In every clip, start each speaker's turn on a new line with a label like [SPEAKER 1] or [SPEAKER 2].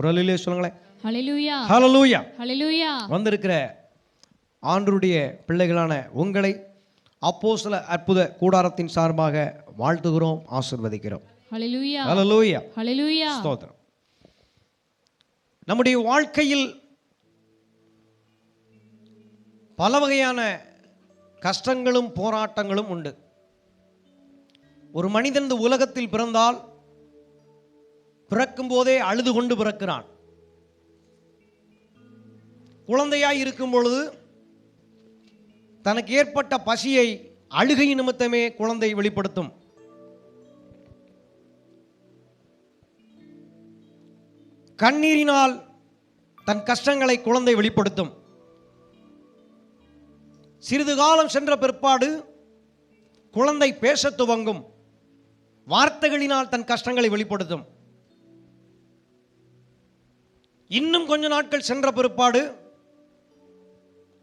[SPEAKER 1] ஒரு அலையிலே சொல்லுங்களேன்.
[SPEAKER 2] ஹalleluya
[SPEAKER 1] ஹalleluya
[SPEAKER 2] ஹalleluya
[SPEAKER 1] வந்திருக்கிற ஆண்டருடைய பிள்ளைகளான உங்களை அப்போஸ்தல அற்புத கூடாரத்தின் சார்பாக வாழ்த்துகிறோம் ஆசிர்வதிக்கிறோம்.
[SPEAKER 2] ஹalleluya
[SPEAKER 1] ஹalleluya
[SPEAKER 2] ஹalleluya
[SPEAKER 1] ஸ்தோத்திரம். நம்முடைய வாழ்க்கையில் பல வகையான கஷ்டங்களும் போராட்டங்களும் உண்டு. ஒரு மனிதன் இந்த உலகத்தில் பிறந்தால் பிறக்கும் போதே அழுது கொண்டு பிறக்கிறான். குழந்தையாய் இருக்கும் பொழுது தனக்கு ஏற்பட்ட பசியை அழுகை நிமித்தமே குழந்தை வெளிப்படுத்தும். கண்ணீரினால் தன் கஷ்டங்களை குழந்தை வெளிப்படுத்தும். சிறிது காலம் சென்ற பிற்பாடு குழந்தை பேசத் துவங்கும். வார்த்தைகளினால் தன் கஷ்டங்களை வெளிப்படுத்தும். இன்னும் கொஞ்ச நாட்கள் சென்ற பிற்பாடு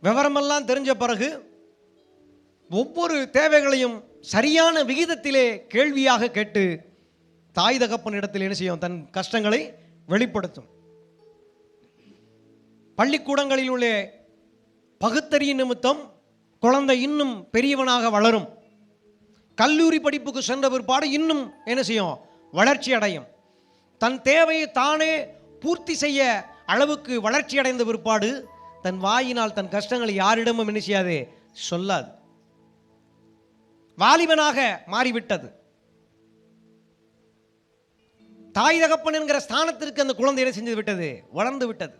[SPEAKER 1] விவரமெல்லாம் தெரிஞ்ச பிறகு ஒவ்வொரு தேவைகளையும் சரியான விகிதத்திலே கேள்வியாக கேட்டு தாய் தகப்பனிடத்தில் என்ன செய்யும்? தன் கஷ்டங்களை வெளிப்படுத்தும். பள்ளிக்கூடங்களில் உள்ள பகுத்தறிய நிமித்தம் குழந்தை இன்னும் பெரியவனாக வளரும். கல்லூரி படிப்புக்கு சென்ற பிற்பாடு இன்னும் என்ன செய்யும்? வளர்ச்சி அடையும். தன் தேவையை தானே பூர்த்தி செய்ய அளவுக்கு வளர்ச்சி அடைந்த பிற்பாடு தன் வாயினால் தன் கஷ்டங்களை யாரிடமும் என்ன செய்யாது? சொல்லாது. வாலிபனாக மாறிவிட்டது. தாய் தகப்பன் என்கிற ஸ்தானத்திற்கு அந்த குழந்தை என்ன செஞ்சு விட்டது? வளர்ந்து விட்டது.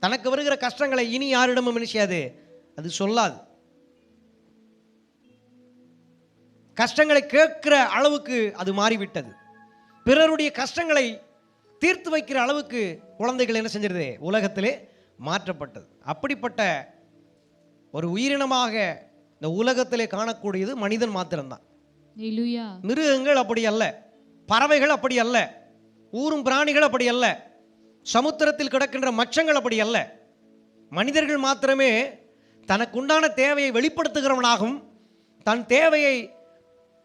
[SPEAKER 1] தனக்கு வருகிற கஷ்டங்களை இனி யாரிடமும் என்ன செய்யாது? அது சொல்லாது. கஷ்டங்களை கேட்கிற அளவுக்கு அது மாறிவிட்டது. பிறருடைய கஷ்டங்களை தீர்த்து வைக்கிற அளவுக்கு குழந்தைகள் என்ன செஞ்சிருது? உலகத்திலே மாற்றப்பட்டது. அப்படிப்பட்ட ஒரு உயிரினமாக இந்த உலகத்திலே காணக்கூடியது மனிதன் மாத்திரம்தான். மிருகங்கள் அப்படி அல்ல. பறவைகள் அப்படி அல்ல. ஊரும் பிராணிகள் அப்படி அல்ல. சமுத்திரத்தில் கிடக்கின்ற மச்சங்கள் அப்படி அல்ல. மனிதர்கள் மாத்திரமே தனக்குண்டான தேவையை வெளிப்படுத்துகிறவனாகவும் தன் தேவையை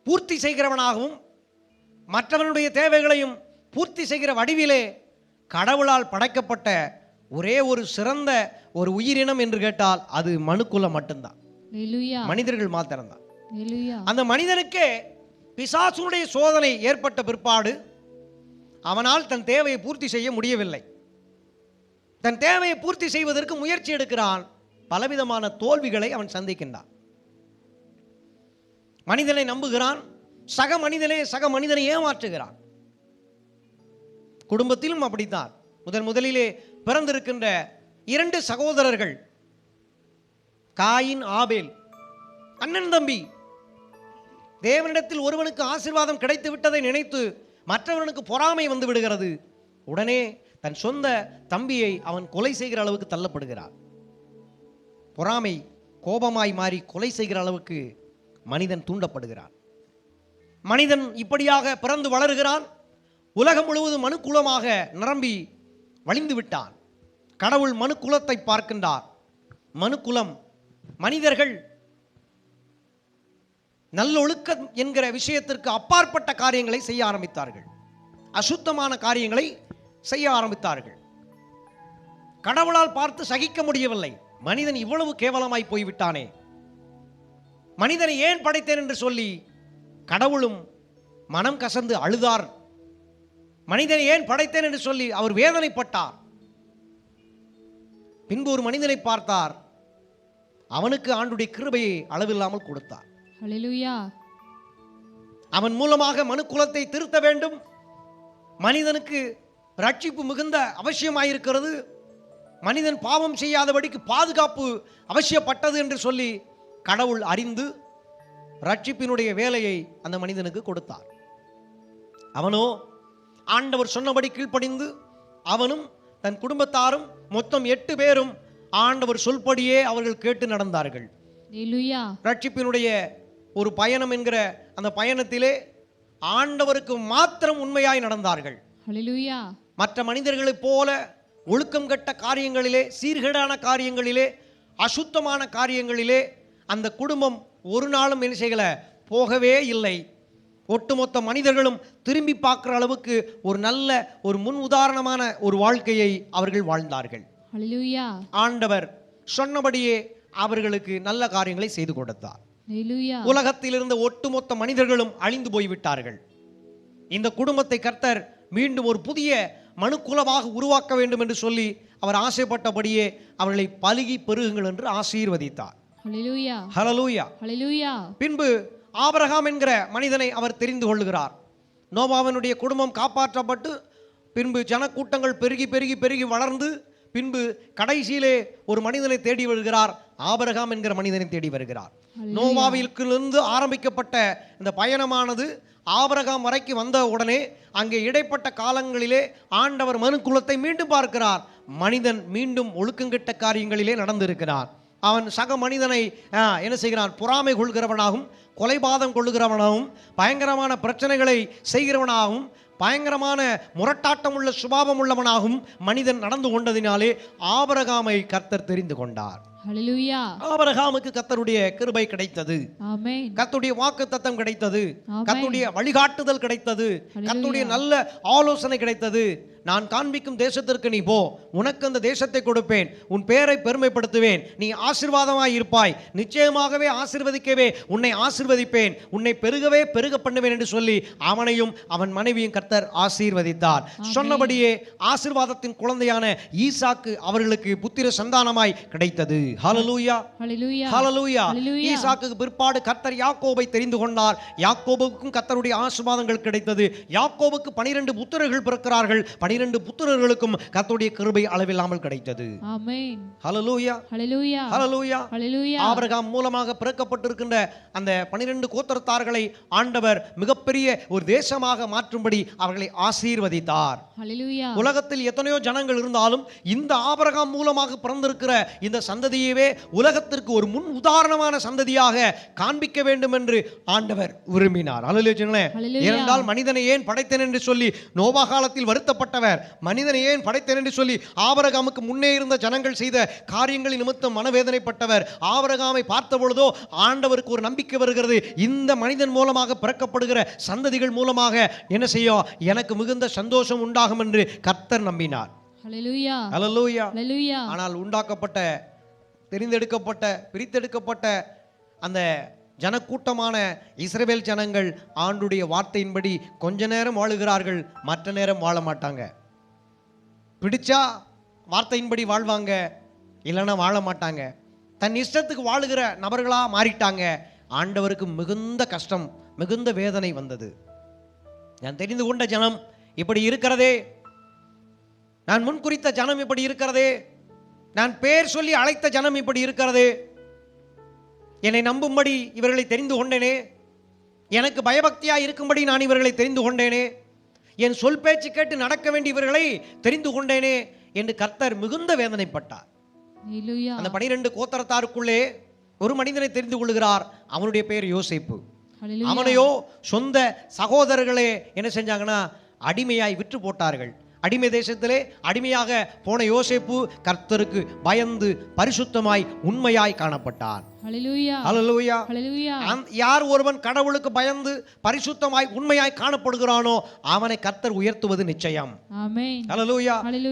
[SPEAKER 1] பூர்த்தி செய்கிறவனாகவும் மற்றவனுடைய தேவைகளையும் பூர்த்தி செய்கிற வடிவிலே கடவுளால் படைக்கப்பட்ட ஒரே ஒரு சிறந்த ஒரு உயிரினம் என்று கேட்டால் அது மனுக்குலம் மட்டும்தான். மனிதர்கள் மாத்திரம்தான் அந்த மனிதனுக்கே பிசாசுடைய சோதனை ஏற்பட்ட பிற்பாடு அவனால் தன் தேவையை பூர்த்தி செய்ய முடியவில்லை. தன் தேவையை பூர்த்தி செய்வதற்கு முயற்சி எடுக்கிறான். பலவிதமான தோல்விகளை அவன் சந்திக்கின்றான். மனிதனை நம்புகிறான். சக மனிதனே சக மனிதனை ஏமாற்றுகிறான். குடும்பத்திலும் அப்படித்தான். முதன் முதலிலே பிறந்திருக்கின்ற இரண்டு சகோதரர்கள் காயின் ஆபேல். அண்ணன் தம்பி தேவனிடத்தில் ஒருவனுக்கு ஆசீர்வாதம் கிடைத்து விட்டதை நினைத்து மற்றவனுக்கு பொறாமை வந்து விடுகிறது. உடனே தன் சொந்த தம்பியை அவன் கொலை செய்கிற அளவுக்கு தள்ளப்படுகிறான். பொறாமை கோபமாய் மாறி கொலை செய்கிற அளவுக்கு மனிதன் தூண்டப்படுகிறான். மனிதன் இப்படியாக பிறந்து வளருகிறான். உலகம் முழுவதும் மனுக்குலமாக நிரம்பி வழிந்து விட்டான் கடவுள் மனுக்குலத்தை பார்க்கின்றார். மனுக்குலம் மனிதர்கள் நல்லொழுக்கம் என்கிற விஷயத்திற்கு அப்பாற்பட்ட காரியங்களை செய்ய ஆரம்பித்தார்கள். அசுத்தமான காரியங்களை செய்ய ஆரம்பித்தார்கள். கடவுளால் பார்த்து சகிக்க முடியவில்லை. மனிதன் இவ்வளவு கேவலமாய் போய்விட்டானே. மனிதனை ஏன் படைத்தேன் என்று சொல்லி கடவுளும் மனம் கசந்து அழுதார். மனிதனை ஏன் படைத்தேன் என்று சொல்லி அவர் வேதனைப்பட்டார். பின்பு ஒரு மனிதனை பார்த்தார். அவனுக்கு ஆண்டுடைய கிருபையை அளவில்லாமல் கொடுத்தார். அவன் மூலமாக மனு குலத்தை திருத்த வேண்டும். மனிதனுக்கு ரட்சிப்பு மிகுந்த அவசியமாயிருக்கிறது. மனிதன் பாவம் செய்யாதபடிக்கு பாதுகாப்பு அவசியப்பட்டது என்று சொல்லி கடவுள் அறிந்து ரட்சிப்பினுடைய வேலையை அந்த மனிதனுக்கு கொடுத்தார். அவனோ ஆண்டவர் சொன்னபடி கீழ்ப்படிந்து அவனும் தன் குடும்பத்தாரும் மொத்தம் எட்டு பேரும் ஆண்டவர் சொல்படியே அவர்கள் கேட்டு நடந்தார்கள். ரட்சிப்பினுடைய ஒரு பயணம் என்கிற அந்த பயணத்திலே ஆண்டவருக்கு மாத்திரம் உண்மையாய் நடந்தார்கள். மற்ற மனிதர்களைப் போல ஒழுக்கம் கட்ட காரியங்களிலே சீர்கேடான காரியங்களிலே அசுத்தமான காரியங்களிலே அந்த குடும்பம் ஒரு நாளும் என்ன செய்யல? போகவே இல்லை. ஒட்டுமொத்த மனிதர்களும் திரும்பி பார்க்குற அளவுக்கு ஒரு நல்ல ஒரு முன் உதாரணமான ஒரு வாழ்க்கையை அவர்கள் வாழ்ந்தார்கள். ஆண்டவர் சொன்னபடியே அவர்களுக்கு நல்ல காரியங்களை செய்து கொடுத்தார். உலகத்தில் இருந்த ஒட்டுமொத்த மனிதர்களும் அழிந்து போய்விட்டார்கள். இந்த குடும்பத்தை கர்த்தர் மீண்டும் ஒரு புதிய மனுக்குலமாக உருவாக்க வேண்டும் என்று சொல்லி அவர் ஆசைப்பட்டபடியே அவர்களை பலுகி பெருகுங்கள் என்று ஆசீர்வதித்தார். பின்பு ஆபிரகாம் என்கிற மனிதனை அவர் தெரிந்து கொள்கிறார் நோவாவினுடைய குடும்பம் காப்பாற்றப்பட்டு பின்பு ஜனக்கூட்டங்கள் பெருகி பெருகி பெருகி வளர்ந்து பின்பு கடைசியிலே ஒரு மனிதனை தேடி வருகிறார். ஆபிரகாம் என்கிற மனிதனை தேடி வருகிறார். நோவாவிலிருந்து ஆரம்பிக்கப்பட்ட இந்த பயணமானது ஆபிரகாம் வரைக்கும் வந்த உடனே அங்கே இடைப்பட்ட காலங்களிலே ஆண்டவர் மனுக்குலத்தை மீண்டும் பார்க்கிறார். மனிதன் மீண்டும் ஒழுக்கங்கெட்ட காரியங்களிலே நடந்திருக்கிறார் அவன் சக மனிதனை என்ன செய்கிறான்? பொறாமை கொள்கிறவனாகவும் கொலைபாதம் கொள்ளுகிறவனாகவும் பயங்கரமான பிரச்சனைகளை செய்கிறவனாகவும் பயங்கரமான முரட்டாட்டம் உள்ள சுபாவம் உள்ளவனாகவும் மனிதன் நடந்து கொண்டதினாலே ஆபரகாமை கர்த்தர் தெரிந்து கொண்டார். ஆபரகாமுக்கு கர்த்தருடைய கிருபை கிடைத்தது.
[SPEAKER 2] ஆமென்
[SPEAKER 1] கர்த்தருடைய வாக்கு தத்தம் கிடைத்தது.
[SPEAKER 2] ஆமென்.
[SPEAKER 1] கர்த்தருடைய வழிகாட்டுதல் கிடைத்தது. கர்த்தருடைய நல்ல ஆலோசனை கிடைத்தது. நான் காண்பிக்கும் தேசத்திற்கு நீ போ. உனக்கு அந்த தேசத்தை கொடுப்பேன். உன் பேரை பெருமைப்படுத்துவேன். நீ ஆசீர்வாதமாய் இருப்பாய். நிச்சயமாகவே ஆசீர்வதிக்கவே உன்னை ஆசீர்வதிப்பேன். உன்னை பெருகவே பெருக பண்ணுவேன் என்று சொல்லி அவனையும் அவன் மனைவியும் கர்த்தர் ஆசீர்வதித்தார். சொன்னபடியே ஆசீர்வாதத்தின் குழந்தையான ஈசாக்கு அவர்களுக்கு புத்திர சந்தானமாய் கிடைத்தது. ஹalleluya
[SPEAKER 2] ஹalleluya
[SPEAKER 1] ஈசாக்குக்கு பிற்பாடு கர்த்தர் யாக்கோபை தெரிந்து கொண்டார். யாக்கோபுக்கும் கர்த்தருடைய ஆசீர்வாதங்கள் கிடைத்தது. யாக்கோபுக்கு பனிரெண்டு புத்திரர்கள் பிறக்கிறார்கள். பனிரெண்டு புத்திரர்களுக்கும் கர்த்தருடைய கிருபை அளவில்லாமல் கிடைத்தது. ஆபிரகாம் மூலமாக பிறக்கப்பட்டிருக்கின்ற அந்த பனிரெண்டு கோத்திரத்தார்களை ஆண்டவர் மிகப்பெரிய ஒரு தேசமாக மாற்றும்படி அவர்களை ஆசீர்வதித்தார். உலகத்தில் எத்தனையோ ஜனங்கள் இருந்தாலும் இந்த ஆபரகாம் மூலமாக பிறந்திருக்கிற இந்த சந்ததியவே உலகத்திற்கு ஒரு முன் உதாரணமான சந்ததியாக காண்பிக்க வேண்டும் என்று ஆண்டவர் விரும்பினார். ஏனென்றால் மனிதனை ஏன் படைத்தேன் என்று சொல்லி நோவா காலத்தில் வருத்தப்பட்டவர் மனிதனை ஏன் படைத்தேன் என்று சொல்லி ஆபரகாமுக்கு முன்னே இருந்த ஜனங்கள் செய்த காரியங்களின் நிமித்தம் மனவேதனைப்பட்டவர். ஆபரகாமை பார்த்த பொழுதோ ஆண்டவருக்கு ஒரு நம்பிக்கை வருகிறது. இந்த மனிதன் மூலமாக பிறக்கப்படுகிற சந்ததிகள் மூலமாக என்ன செய்யும் எனக்கு மிகுந்த சந்தோஷம் உண்டாகும் என்று கர்த்தர் நம்பினார். ஆனால் உண்டாக்கப்பட்ட தெரிந்தெடுக்கப்பட்ட பிரித்தெடுக்கப்பட்ட அந்த ஜனக்கூட்டமான இஸ்ரவேல் ஜனங்கள் ஆண்டுடைய வார்த்தையின்படி கொஞ்ச நேரம் வாழுகிறார்கள் மற்ற நேரம் வாழ மாட்டாங்க. பிடிச்சா வார்த்தையின்படி வாழ்வாங்க இல்லைன்னா வாழ மாட்டாங்க. தன் இஷ்டத்துக்கு வாழுகிற நபர்களாக மாறிட்டாங்க. ஆண்டவருக்கு மிகுந்த கஷ்டம் மிகுந்த வேதனை வந்தது. நான் தெரிந்து கொண்ட ஜனம் இப்படி இருக்கிறதே. நான் முன்குறித்த ஜனம் இப்படி இருக்கிறதே. நான் பேர் சொல்லி அழைத்த ஜனம் இப்படி இருக்கிறதே. என்னை நம்பும்படி இவர்களை தெரிந்து கொண்டேனே? எனக்கு பயபக்தியா இருக்கும்படி நான் இவர்களை தெரிந்து கொண்டேனே? என் சொல் பேச்சு கேட்டு நடக்க வேண்டிய இவர்களை தெரிந்து கொண்டேனே? என்று கர்த்தர் மிகுந்த வேதனைப்பட்டார். அந்த பனிரெண்டு கோத்தரத்தாருக்குள்ளே ஒரு மனிதனை தெரிந்து கொள்கிறார் அவனுடைய பெயர் யோசேப்பு. அவனையோ சொந்த சகோதரர்களே என்ன செஞ்சாங்கன்னா அடிமையாய் விற்று போட்டார்கள். அடிமை தேசத்திலே அடிமையாக போன யோசேப்பு கர்த்தருக்கு பயந்து பரிசுத்தமாய் உண்மையாய் காணப்பட்டான் யார் ஒருவன் கடவுளுக்கு பயந்து பரிசுத்தமாய் உண்மையாய் காணப்படுகிறானோ அவனை கர்த்தர் உயர்த்துவது நிச்சயம்.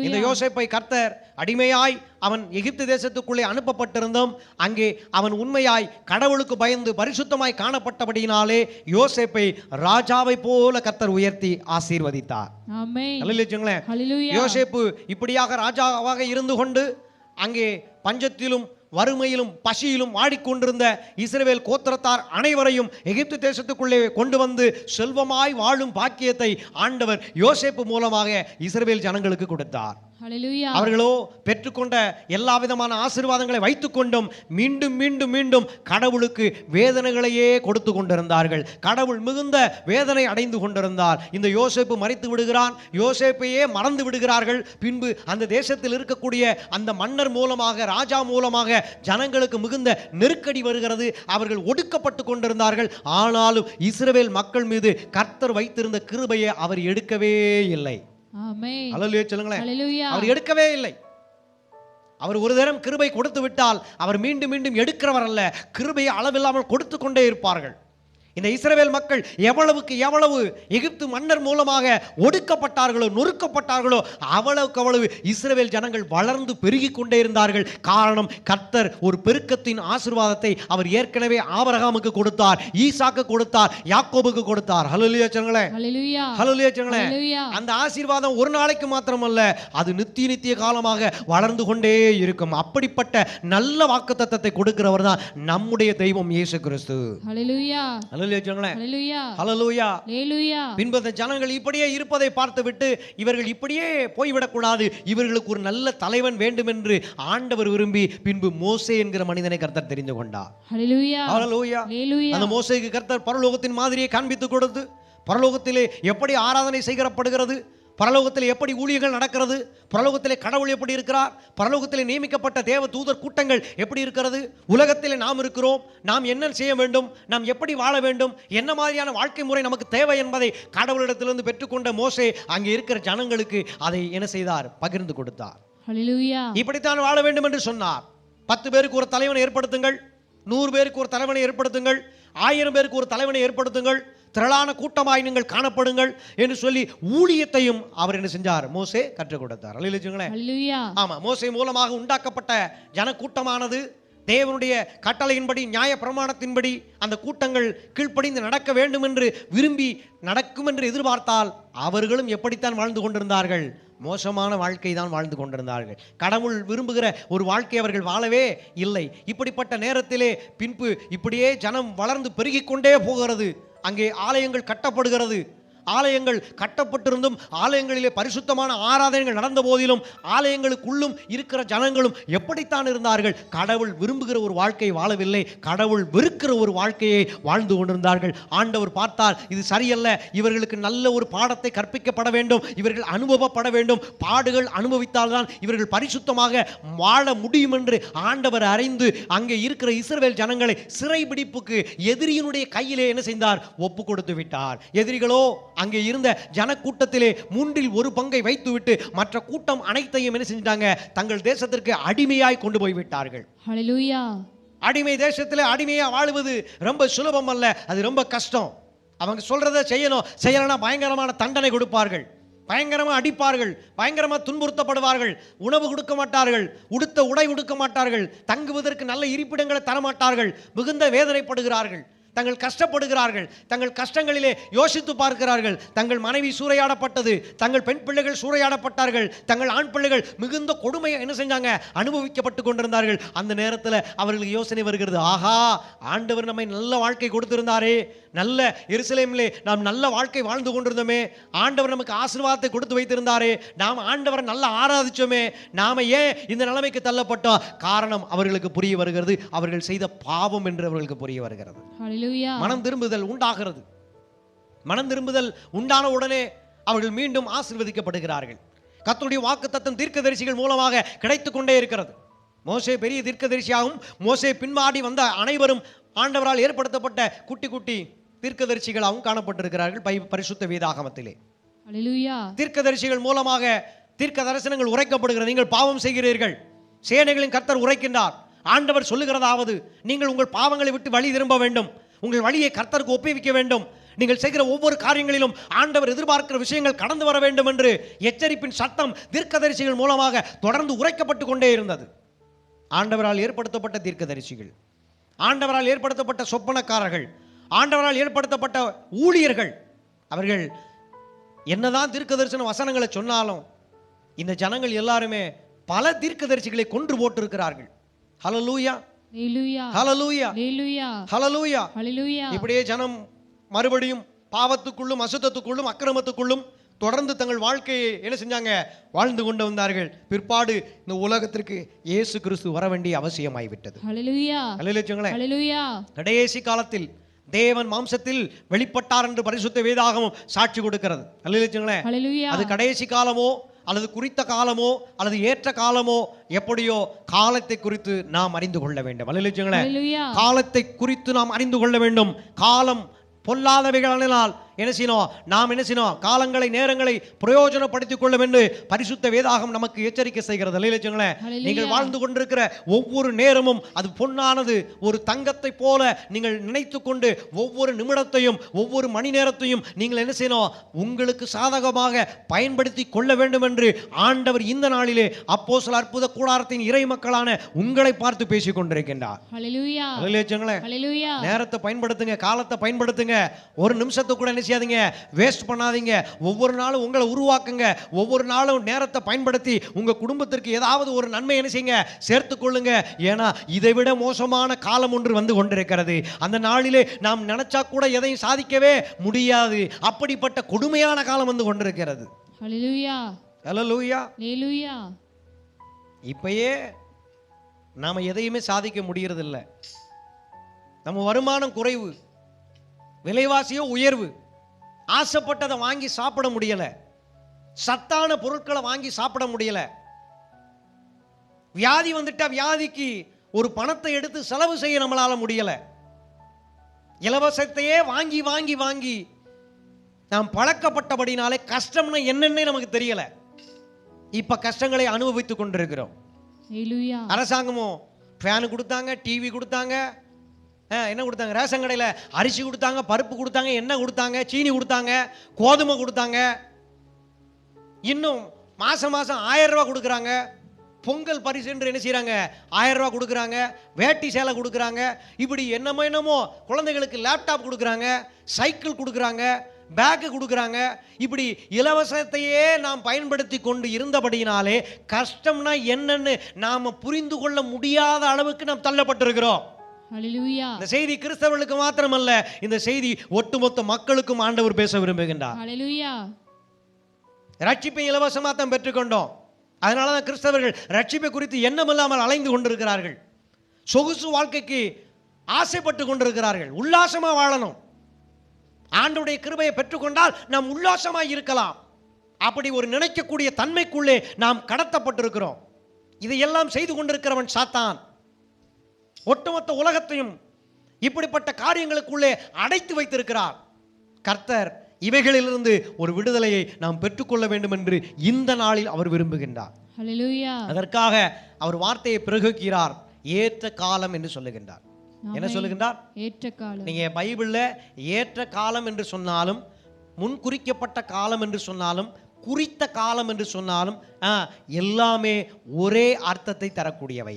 [SPEAKER 1] இந்த யோசேப்பை கர்த்தர் அடிமையாய் அவன் எகிப்து தேசத்துக்குள்ளே அனுப்பப்பட்டிருந்தோம் அங்கே அவன் உண்மையாய் கடவுளுக்கு பயந்து பரிசுத்தமாய் காணப்பட்டபடியினாலே யோசேப்பை ராஜாவை போல கர்த்தர் உயர்த்தி ஆசீர்வதித்தார். யோசேப்பு இப்படியாக ராஜாவாக இருந்து கொண்டு அங்கே பஞ்சத்திலும் வறுமையிலும் பசியிலும் ஆடிக்கொண்டிருந்த இஸ்ரவேல் கோத்திரத்தார் அனைவரையும் எகிப்து தேசத்துக்குள்ளே கொண்டு வந்து செல்வமாய் வாழும் பாக்கியத்தை ஆண்டவர் யோசேப்பு மூலமாக இஸ்ரேல் ஜனங்களுக்கு கொடுத்தார். அவர்களோ பெற்றுக்கொண்ட எல்லா விதமான ஆசீர்வாதங்களை வைத்துக்கொண்டும் மீண்டும் மீண்டும் மீண்டும் கடவுளுக்கு வேதனைகளையே கொடுத்து கொண்டிருந்தார்கள். கடவுள் மிகுந்த வேதனை அடைந்து கொண்டிருந்தார். இந்த யோசேப்பு மறைத்து விடுகிறான். யோசேப்பையே மறந்து விடுகிறார்கள். பின்பு அந்த தேசத்தில் இருக்கக்கூடிய அந்த மன்னர் மூலமாக ராஜா மூலமாக ஜனங்களுக்கு மிகுந்த நெருக்கடி வருகிறது. அவர்கள் ஒடுக்கப்பட்டு கொண்டிருந்தார்கள். ஆனாலும் இஸ்ரவேல் மக்கள் மீது கர்த்தர் வைத்திருந்த கிருபையை அவர் எடுக்கவே இல்லை.
[SPEAKER 2] ஆமென்.
[SPEAKER 1] அல்லே சொல்லுங்களேன். அவர் எடுக்கவே இல்லை. அவர் ஒரு தரம் கிருபை கொடுத்து விட்டால் அவர் மீண்டும் மீண்டும் எடுக்கிறவர் அல்ல. கிருபையை அளவில்லாமல் கொடுத்து கொண்டே இருப்பார்கள். இந்த இஸ்ரவேல் மக்கள் எவ்வளவுக்கு எவ்வளவு எகிப்து மன்னர் மூலமாக ஒடுக்கப்பட்டார்களோ நொறுக்கப்பட்டார்களோ அவ்வளவுக்கு அவ்வளவு இஸ்ரவேல் ஜனங்கள் வளர்ந்து பெருகி கொண்டே இருந்தார்கள். காரணம் கர்த்தர் ஒரு பெருக்கத்தின் ஆசீர்வாதத்தை அவர் ஏற்கனவே ஆபரகாமுக்கு கொடுத்தார் ஈசாக்கு கொடுத்தார் யாக்கோபுக்கு கொடுத்தார். ஹalleluya
[SPEAKER 2] ஹalleluya
[SPEAKER 1] சொல்லுங்களேன்
[SPEAKER 2] ஹalleluya
[SPEAKER 1] அந்த ஆசீர்வாதம் ஒரு நாளைக்கு மாத்திரமல்ல அது நித்திய நித்திய காலமாக வளர்ந்து கொண்டே இருக்கும். அப்படிப்பட்ட நல்ல வாக்குத்தத்தத்தை கொடுக்கிறவர் தான் நம்முடைய தெய்வம் இயேசு கிறிஸ்து. பின்பு ஜனங்கள். இப்படியே இருப்பதை பார்த்துவிட்டு இவர்கள் இப்படியே போய்விடக்கூடாது. இவர்களுக்கு ஒரு நல்ல தலைவன் வேண்டும் என்று ஆண்டவர் விரும்பி பின்பு மோசே என்கிற மனிதனை கர்த்தர் தெரிந்து கொண்டார். அந்த மோசேக்கு கர்த்தர் பரலோகத்தின் மாதிரியை காண்பித்து கொடுத்து பரலோகத்திலே எப்படி ஆராதனை செய்கிறப்படுகிறது? பரலோகத்தில் எப்படி ஊழியர்கள் நடக்கிறது? பரலோகத்திலே கடவுள் எப்படி இருக்கிறார்? பரலோகத்திலே நியமிக்கப்பட்ட தேவ தூதர் கூட்டங்கள் எப்படி இருக்கிறது? உலகத்திலே நாம் இருக்கிறோம். நாம் என்ன செய்ய வேண்டும்? நாம் எப்படி வாழ வேண்டும்? என்ன மாதிரியான வாழ்க்கை முறை நமக்கு தேவை என்பதை கடவுளிடத்திலிருந்து பெற்றுக்கொண்ட மோசே அங்கே இருக்கிற ஜனங்களுக்கு அதை என்ன செய்தார்? பகிர்ந்து கொடுத்தார். இப்படித்தான் வாழ வேண்டும் என்று சொன்னார். பத்து பேருக்கு ஒரு தலைவனை ஏற்படுத்துங்கள். நூறு பேருக்கு ஒரு தலைவனை ஏற்படுத்துங்கள். ஆயிரம் பேருக்கு ஒரு தலைவனை ஏற்படுத்துங்கள். திரளான கூட்டமாய் நீங்கள் காணப்படுங்கள் என்று சொல்லி ஊழியத்தையும் அவர் என்ன செஞ்சார்? மோசே கற்றுக் கொடுத்தார். ஆமா மோசே மூலமாக உண்டாக்கப்பட்ட ஜனக்கூட்டமானது தேவனுடைய கட்டளையின்படி நியாய பிரமாணத்தின்படி அந்த கூட்டங்கள் கீழ்ப்படிந்து நடக்க வேண்டும் என்று விரும்பி நடக்கும் என்று எதிர்பார்த்தால் அவர்களும் எப்படித்தான் வாழ்ந்து கொண்டிருந்தார்கள்? மோசமான வாழ்க்கை தான் வாழ்ந்து கொண்டிருந்தார்கள். கடவுள் விரும்புகிற ஒரு வாழ்க்கை அவர்கள் வாழவே இல்லை. இப்படிப்பட்ட நேரத்திலே பின்பு இப்படியே ஜனம் வளர்ந்து பெருகிக் கொண்டே போகிறது. அங்கே ஆலயங்கள் கட்டப்படுகிறது. ஆலயங்கள் கட்டப்பட்டிருந்தும் ஆலயங்களிலே பரிசுத்தமான ஆராதனைகள் நடந்த போதிலும் ஆலயங்களுக்குள்ளும் இருக்கிற ஜனங்களும் எப்படித்தான் இருந்தார்கள்? கடவுள் விரும்புகிற ஒரு வாழ்க்கை வாழவில்லை. கடவுள் வெறுக்கிற ஒரு வாழ்க்கையை வாழ்ந்து கொண்டிருந்தார்கள். ஆண்டவர் பார்த்தால் இது சரியல்ல. இவர்களுக்கு நல்ல ஒரு பாடத்தை கற்பிக்கப்பட வேண்டும். இவர்கள் அனுபவப்பட வேண்டும். பாடுகள் அனுபவித்தால்தான் இவர்கள் பரிசுத்தமாக வாழ முடியும் என்று ஆண்டவர் அறிந்து அங்கே இருக்கிற இஸ்ரவேல் ஜனங்களை சிறைபிடிப்புக்கு எதிரியினுடைய கையிலே என்ன செய்தார்? ஒப்பு கொடுத்து விட்டார். எதிரிகளோ அங்கே இருந்த ஜனக்கூட்டத்திலே மூன்றில் ஒரு பங்கை வைத்துவிட்டு மற்ற கூட்டம் அனைத்தையும் என்ன செஞ்சிட்டாங்க? தங்கள் தேசத்திற்கு அடிமையாய் கொண்டு போய் விட்டார்கள். அடிமை தேசத்தில் அடிமையா வாழுவது ரொம்ப சுலபம் அல்ல அது ரொம்ப கஷ்டம். அவங்க சொல்றதை செய்யணும். செய்யலைன்னா பயங்கரமான தண்டனை கொடுப்பார்கள். பயங்கரமா அடிப்பார்கள். பயங்கரமா துன்புறுத்தப்படுவார்கள். உணவு கொடுக்க மாட்டார்கள். உடுத்த உடை உடுக்க மாட்டார்கள். தங்குவதற்கு நல்ல இருப்பிடங்களை தரமாட்டார்கள். மிகுந்த வேதனைப்படுகிறார்கள். தங்கள் கஷ்டப்படுகிறார்கள் தங்கள் கஷ்டங்களிலே யோசித்து பார்க்கிறார்கள். தங்கள் மனைவி சூறையாடப்பட்டது தங்கள் பெண் பிள்ளைகள் சூறையாடப்பட்டார்கள் தங்கள் ஆண் பிள்ளைகள் மிகுந்த கொடுமையை என்ன செஞ்சாங்க? அனுபவிக்கப்பட்டு கொண்டிருந்தார்கள். அந்த நேரத்தில் அவர்களுக்கு யோசனை வருகிறது. ஆஹா ஆண்டவர் நம்மை நல்ல வாழ்க்கை கொடுத்திருந்தாரே. நல்ல எருசலேமிலே நாம் நல்ல வாழ்க்கை வாழ்ந்து கொண்டிருந்தோமே. ஆண்டவர் நமக்கு ஆசீர்வாதத்தை கொடுத்து வைத்திருந்தாரே. நாம் ஆண்டவரை நல்லா ஆராதிச்சோமே. நாம ஏன் இந்த நிலைமைக்கு தள்ளப்பட்டோம்? காரணம் அவர்களுக்கு புரிய வருகிறது. அவர்கள் செய்த பாவம் என்று அவர்களுக்கு புரிய வருகிறது. மனம் திரும்புதல் உண்டாகிறது. மனம் திரும்புதல் உண்டான உடனே அவர்கள் மீண்டும் ஆசீர்வதிக்கப்படுகிறார்கள். கர்த்தருடைய வாக்குத்தத்தம் தீர்க்கதரிசிகள் மூலமாக கிடைத்துக் கொண்டே இருக்கிறது. மோசே பெரிய தீர்க்கதரிசியாகவும் மோசே பின்மாடி வந்த அனைவரும் ஆண்டவரால் ஏற்படுத்தப்பட்ட குட்டி குட்டி தீர்க்கதரிசிகளாகவும் காணப்பட்டிருக்கிறார்கள் பை பரிசுத்த வேதாகமத்திலே. தீர்க்கதரிசிகள் மூலமாக தீர்க்க தரிசனங்கள் உரைக்கப்படுகிறது நீங்கள் பாவம் செய்கிறீர்கள். சேனைகளின் கர்த்தர் உரைக்கின்றார். ஆண்டவர் சொல்லுகிறதாவது நீங்கள் உங்கள் பாவங்களை விட்டு வழி திரும்ப வேண்டும். உங்கள் வழியை கர்த்தருக்கு ஒப்புவிக்க வேண்டும். நீங்கள் செய்கிற ஒவ்வொரு காரியங்களிலும் ஆண்டவர் எதிர்பார்க்கிற விஷயங்கள் கடந்து வர வேண்டும் என்று எச்சரிப்பின் சத்தம் தீர்க்கதரிசிகள் மூலமாக தொடர்ந்து உரைக்கப்பட்டு கொண்டே இருந்தது. ஆண்டவரால் ஏற்படுத்தப்பட்ட தீர்க்கதரிசிகள். ஆண்டவரால் ஏற்படுத்தப்பட்ட சொப்பனக்காரர்கள். ஆண்டவரால் ஏற்படுத்தப்பட்ட ஊழியர்கள் அவர்கள் என்னதான் தீர்க்கதரிசன வசனங்களை சொன்னாலும் இந்த ஜனங்கள் எல்லாருமே பல தீர்க்கதரிசிகளை கொன்று போட்டிருக்கிறார்கள். ஹலலூயா ஹலலூயா இப்படியே ஜனம் மறுபடியும் பாவத்துக்குள்ளும் அசுத்தத்துக்குள்ளும் அக்கிரமத்துக்குள்ளும் தொடர்ந்து தங்கள் வாழ்க்கையை என்ன செஞ்சாங்க? வாழ்ந்து கொண்டு வந்தார்கள். பிற்பாடு இந்த உலகத்திற்கு இயேசு கிறிஸ்து வர வேண்டிய அவசியமாய்விட்டது கடைசி காலத்தில் தேவன் மாம்சத்தில் வெளிப்பட்டார் என்று பரிசுத்த வேதாகமம் சாட்சி கொடுக்கிறது. அது கடைசி காலமோ அல்லது குறித்த காலமோ அல்லது ஏற்ற காலமோ எப்படியோ காலத்தை குறித்து நாம் அறிந்து கொள்ள வேண்டும்.
[SPEAKER 2] ஹalleluya.
[SPEAKER 1] காலத்தை குறித்து நாம் அறிந்து கொள்ள வேண்டும். காலம் பொல்லாதவைகளினால் என்ன செய்யணும்? நாம் என்ன செய்யணும்? காலங்களை நேரங்களை பிரயோஜனப்படுத்திக் கொள்ள வேண்டும் பரிசுத்த வேதாகம் நமக்கு எச்சரிக்கை செய்கிறது.
[SPEAKER 2] Hallelujah.
[SPEAKER 1] நீங்கள் வாழ்ந்து கொண்டிருக்கிற ஒவ்வொரு நேரமும் அது பொன்னானது. ஒரு தங்கத்தை போல நீங்கள் நினைத்து கொண்டு ஒவ்வொரு நிமிடத்தையும் ஒவ்வொரு மணி நேரத்தையும் நீங்கள் என்ன செய்யணும்? உங்களுக்கு சாதகமாக பயன்படுத்தி கொள்ள வேண்டும் என்று ஆண்டவர் இந்த நாளிலே அப்போஸ்தல அற்புத கூடாரத்தின் இறை மக்களான உங்களை பார்த்து பேசிக் கொண்டிருக்கின்றார். நேரத்தை பயன்படுத்துங்க காலத்தை பயன்படுத்துங்க. ஒரு நிமிஷத்தை கூட என்ன செய்யாதீங்க வேஸ்ட் பண்ணாதீங்க. ஒவ்வொரு நாளும் உங்களை உருவாக்குங்க. ஒவ்வொரு நாளும் நேரத்தை பயன்படுத்தி உங்க குடும்பத்திற்கு ஏதாவது ஒரு நன்மை என்ன செய்யுங்க? சேர்த்து கொள்ளுங்க. ஏன்னா இதை விட மோசமான காலம் ஒன்று வந்து கொண்டிருக்கிறது. அந்த நாளிலே நாம் நினைச்சா கூட எதையும் சாதிக்கவே முடியாது. அப்படிப்பட்ட கொடுமையான காலம் வந்து கொண்டிருக்கிறது. இப்பயே நாம எதையுமே சாதிக்க முடியறதில்ல. நம்ம வருமானம் குறைவு. விலைவாசியோ உயர்வு. ஆசைப்பட்டதை வாங்கி சாப்பிட முடியல. சத்தான பொருட்களை வாங்கி சாப்பிட முடியல. வியாதி வந்துட்டா வியாதிக்கு ஒரு பணத்தை எடுத்து செலவு செய்ய நம்மளால முடியல. இலவசத்தையே வாங்கி வாங்கி வாங்கி நாம் பழக்கப்பட்டபடினாலே கஷ்டம்னா என்னன்னே நமக்கு தெரியல. இப்ப கஷ்டங்களை அனுபவித்துக் கொண்டிருக்கிறோம். அரசாங்கமும் ஃபேனு கொடுத்தாங்க டிவி கொடுத்தாங்க என்ன கொடுத்தாங்க? ரேஷன் கடையில் அரிசி கொடுத்தாங்க பருப்பு கொடுத்தாங்க எண்ணெய் கொடுத்தாங்க சீனி கொடுத்தாங்க கோதுமை கொடுத்தாங்க. இன்னும் மாதம் மாதம் ஆயிரம் ரூபா கொடுக்குறாங்க. பொங்கல் பரிசு என்று என்ன செய்கிறாங்க ஆயிரம் ரூபா கொடுக்குறாங்க. வேட்டி சேலை கொடுக்குறாங்க. இப்படி என்னமோ என்னமோ குழந்தைகளுக்கு லேப்டாப் கொடுக்குறாங்க சைக்கிள் கொடுக்குறாங்க பேக்கு கொடுக்குறாங்க. இப்படி இலவசத்தையே நாம் பயன்படுத்தி கொண்டு இருந்தபடியினாலே கஷ்டம்னா என்னன்னு நாம் புரிந்து கொள்ள முடியாத அளவுக்கு நாம் தள்ளப்பட்டிருக்கிறோம்.
[SPEAKER 2] ஹalleluya
[SPEAKER 1] இந்த செய்தி கிறிஸ்தவர்களுக்கு மாத்திரமல்ல இந்த செய்தி ஒட்டுமொத்த மக்களுக்கும் ஆண்டவர் பேச விரும்புகின்றார்.
[SPEAKER 2] ஹalleluya
[SPEAKER 1] ரட்சிப்பை இலவசமாக தான் பெற்றுக்கொண்டோம். அதனால தான் கிறிஸ்தவர்கள் ரட்சிப்பை குறித்து எண்ணமில்லாமல் அலைந்து கொண்டிருக்கிறார்கள். சொகுசு வாழ்க்கைக்கு ஆசைப்பட்டு கொண்டிருக்கிறார்கள். உல்லாசமாக வாழணும். ஆண்டவருடைய கிருபையை பெற்றுக்கொண்டால் நாம் உல்லாசமாக இருக்கலாம். அப்படி ஒரு நினைக்கக்கூடிய தன்மைக்குள்ளே நாம் கடத்தப்பட்டிருக்கிறோம். இதையெல்லாம் செய்து கொண்டிருக்கிறவன் சாத்தான். ஒட்டுமொத்த உலகத்தையும் இப்படிப்பட்ட காரியங்களுக்குள்ளே அடைத்து வைத்திருக்கிறார். கர்த்தர் இவைகளிலிருந்து ஒரு விடுதலையை நாம் பெற்றுக்கொள்ள வேண்டும் என்று இந்த நாளில் அவர் விரும்புகின்றார். அதற்காக அவர் வார்த்தையை பிரயோகிக்கிறார். ஏற்ற காலம் என்று சொல்லுகின்றார். என்ன. சொல்லுகின்றார்?
[SPEAKER 2] ஏற்ற காலம்.
[SPEAKER 1] நீங்க பைபிள்ல ஏற்ற காலம் என்று சொன்னாலும் முன் குறிக்கப்பட்ட காலம் என்று சொன்னாலும் குறித்த காலம் என்று சொன்னாலும் எல்லாமே ஒரே அர்த்தத்தை தரக்கூடியவை.